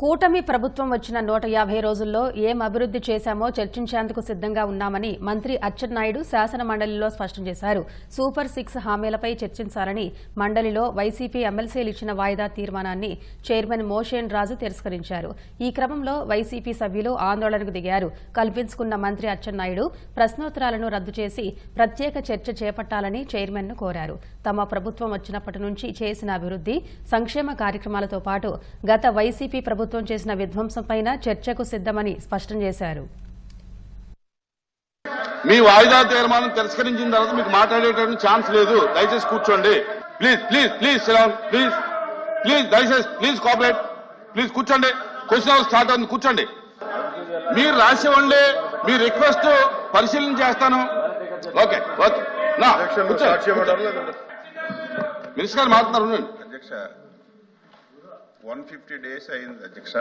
కూటమి ప్రభుత్వం వచ్చిన నూట యాభై రోజుల్లో ఏం అభివృద్ది చేశామో చర్చించేందుకు సిద్దంగా ఉన్నామని మంత్రి అచ్చెన్నాయుడు శాసన మండలిలో స్పష్టం చేశారు. సూపర్ సిక్స్ హామీలపై చర్చించాలని మండలిలో వైసీపీ ఎమ్మెల్సీలు ఇచ్చిన వాయిదా తీర్మానాన్ని చైర్మన్ మోషేన్ రాజు తిరస్కరించారు. ఈ క్రమంలో వైసీపీ సభ్యులు ఆందోళనకు దిగారు. కల్పించుకున్న మంత్రి అచ్చెన్నాయుడు ప్రశ్నోత్తరాలను రద్దు చేసి ప్రత్యేక చర్చ చేపట్టాలని చైర్మన్ను కోరారు. తమ ప్రభుత్వం వచ్చినప్పటి నుంచి చేసిన అభివృద్ది సంక్షేమ కార్యక్రమాలతో పాటు గత వైసీపీ ప్రభుత్వం చేసిన విధ్వంసంపైన చర్చకు సిద్దమని స్పష్టం చేశారు. మీ వాయిదా తీర్మానం తిరస్కరించిన తర్వాత మీకు మాట్లాడేటువంటి ఛాన్స్ లేదు. దయచేసి కూర్చోండి. ప్లీజ్ ప్లీజ్ ప్లీజ్ సిరామ్ ప్లీజ్ ప్లీజ్ దయచేసి ప్లీజ్ కోఆపరేట్ ప్లీజ్ కూర్చోండి. క్వశ్చన్ అవర్ స్టార్ట్ అవుతుంది కూర్చోండి. మీరు రాసివ్వండి మీ రిక్వెస్ట్ పరిశీలన చేస్తాను. Okay okay. నా కూర్చోండి. మినిస్టర్ గారు మాట్లాడుతున్నారు వన్ ఫిఫ్టీ డేస్ అయింది అధ్యక్ష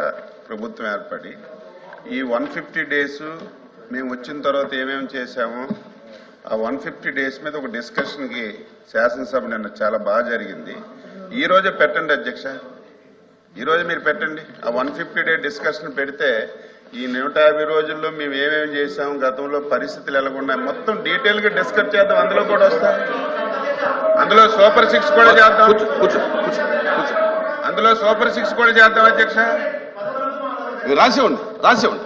ప్రభుత్వం ఏర్పడి. ఈ వన్ ఫిఫ్టీ డేస్ మేము వచ్చిన తర్వాత ఏమేమి చేశామో ఆ వన్ ఫిఫ్టీ డేస్ మీద ఒక డిస్కషన్కి శాసనసభ నిన్న చాలా బాగా జరిగింది. ఈ రోజే పెట్టండి అధ్యక్ష. ఈ రోజు మీరు పెట్టండి. ఆ వన్ ఫిఫ్టీ డే డిస్కషన్ పెడితే ఈ నూట యాభై రోజుల్లో మేము ఏమేమి చేశాం గతంలో పరిస్థితులు ఎలాగున్నాయి మొత్తం డీటెయిల్గా డిస్కస్ చేద్దాం. అందులో కూడా వస్తాయి అందులో సూపర్ సిక్స్ కూడా చేద్దాం. అందులో సూపర్ సిక్స్ కూడా చేద్దాం అధ్యక్ష. రాసివ్వండి రాసివ్వండి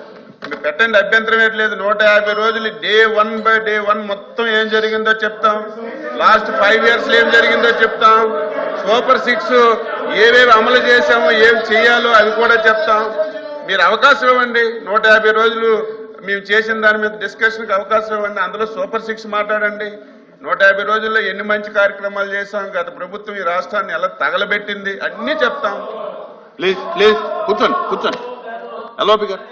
పెట్టండి అభ్యంతరం ఏంటి నూట యాభై రోజులు day one by day one మొత్తం ఏం జరిగిందో చెప్తాం. లాస్ట్ ఫైవ్ ఇయర్స్ ఏం జరిగిందో చెప్తాం. సూపర్ సిక్స్ ఏవేవి అమలు చేశామో ఏం చేయాలో అవి కూడా చెప్తాం. మీరు అవకాశం ఇవ్వండి నూట యాభై రోజులు మేము చేసిన దాని మీద డిస్కషన్కి అవకాశం ఇవ్వండి అందులో సూపర్ సిక్స్ మాట్లాడండి. నూట యాభై రోజుల్లో ఎన్ని మంచి కార్యక్రమాలు చేశాం గత ప్రభుత్వం ఈ రాష్ట్రాన్ని ఎలా తగలబెట్టింది? అన్నీ చెప్తాం. ప్లీజ్ ప్లీజ్ కూర్చోండి కూర్చోండి. ఎల్ఓపి గారు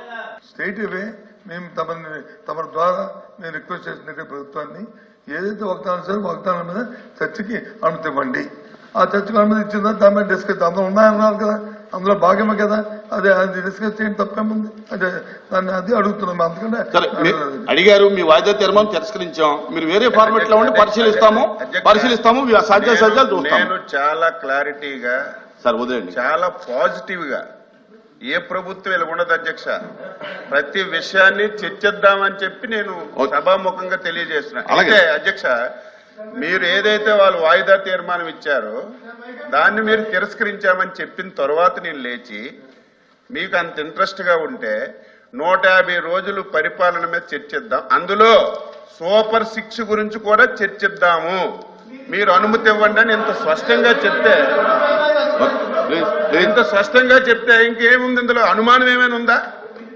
స్టేట్ ఇవే మేము తమని తమ ద్వారా మేము రిక్వెస్ట్ చేసిన ప్రభుత్వాన్ని ఏదైతే వాగ్దానం చేయాలో వాగ్దానం మీద చర్చకి అనుమతి ఇవ్వండి. ఆ చర్చకు అనుమతి తర్వాత దాని మీద డిస్కస్ అందులో ఉన్నాయన్నారు కదా. అందులో భాగమే కదా. అదే అది డిస్కస్ చేయడం తప్పేముంది? అదే దాన్ని అది అడుగుతున్నాం. అందుకంటే అడిగారు మీ వాయిదా తీర్మానం తిరస్కరించాం. మీరు వేరే ఫార్మెట్లో ఉండి పరిశీలిస్తాము. పరిశీలిస్తాము మీ సాధ్య సాధ్యాలు చూస్తాము. నేను చాలా క్లారిటీగా సార్ వదిలేండి చాలా పాజిటివ్గా ఏ ప్రభుత్వం ఇలా ఉండదు అధ్యక్ష. ప్రతి విషయాన్ని చర్చిద్దామని చెప్పి నేను. సభాముఖంగా తెలియజేస్తున్నా. అలాగే. అధ్యక్ష మీరు ఏదైతే వాళ్ళు వాయిదా తీర్మానం ఇచ్చారో దాన్ని మీరు తిరస్కరించామని చెప్పిన తర్వాత నేను లేచి మీకు అంత ఇంట్రెస్ట్గా ఉంటే నూట యాభై రోజులు పరిపాలన మీద చర్చిద్దాం. అందులో సూపర్ సిక్స్ గురించి కూడా చర్చిద్దాము. మీరు అనుమతి ఇవ్వండి అని ఇంత స్పష్టంగా చెప్తే ఇంత స్పష్టంగా చెప్తే ఇంకేముంది ఇందులో? అనుమానం ఏమైనా ఉందా?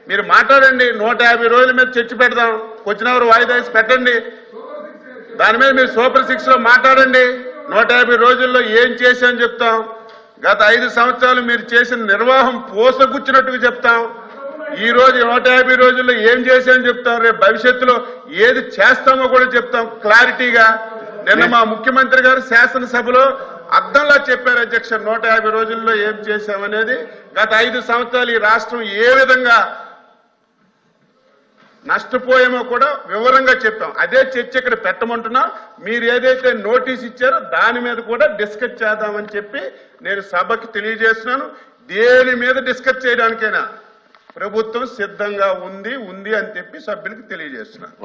మీరు మాట్లాడండి నూట యాభై రోజుల మీద చర్చ పెడదాం. వచ్చిన వారు వాయిదా వేసి పెట్టండి. దాని మీద మీరు సూపర్ సిక్స్లో మాట్లాడండి. నూట యాభై రోజుల్లో ఏం చేశామని చెప్తాం. గత ఐదు సంవత్సరాలు మీరు చేసిన నిర్వాహం పోసగుచ్చినట్టుగా చెప్తాం. ఈ రోజు నూట యాభై రోజుల్లో ఏం చేశామని చెప్తాం. రేపు భవిష్యత్తులో ఏది చేస్తామో కూడా చెప్తాం క్లారిటీగా. నిన్న మా ముఖ్యమంత్రి గారు శాసనసభలో అర్థంలా చెప్పారు అధ్యక్ష నూట యాభై రోజుల్లో ఏం చేశామనేది. గత ఐదు సంవత్సరాలు ఈ రాష్ట్రం ఏ విధంగా నష్టపోయామో కూడా వివరంగా చెప్పాం అదే చర్చ ఇక్కడ పెట్టమంటున్నా. మీరు ఏదైతే నోటీస్ ఇచ్చారో దాని మీద కూడా డిస్కస్ చేద్దామని చెప్పి నేను సభకి తెలియజేస్తున్నాను. దేని మీద డిస్కస్ చేయడానికైనా ప్రభుత్వం సిద్ధంగా ఉంది ఉంది అని చెప్పి సభ్యులకు తెలియజేస్తున్నాను.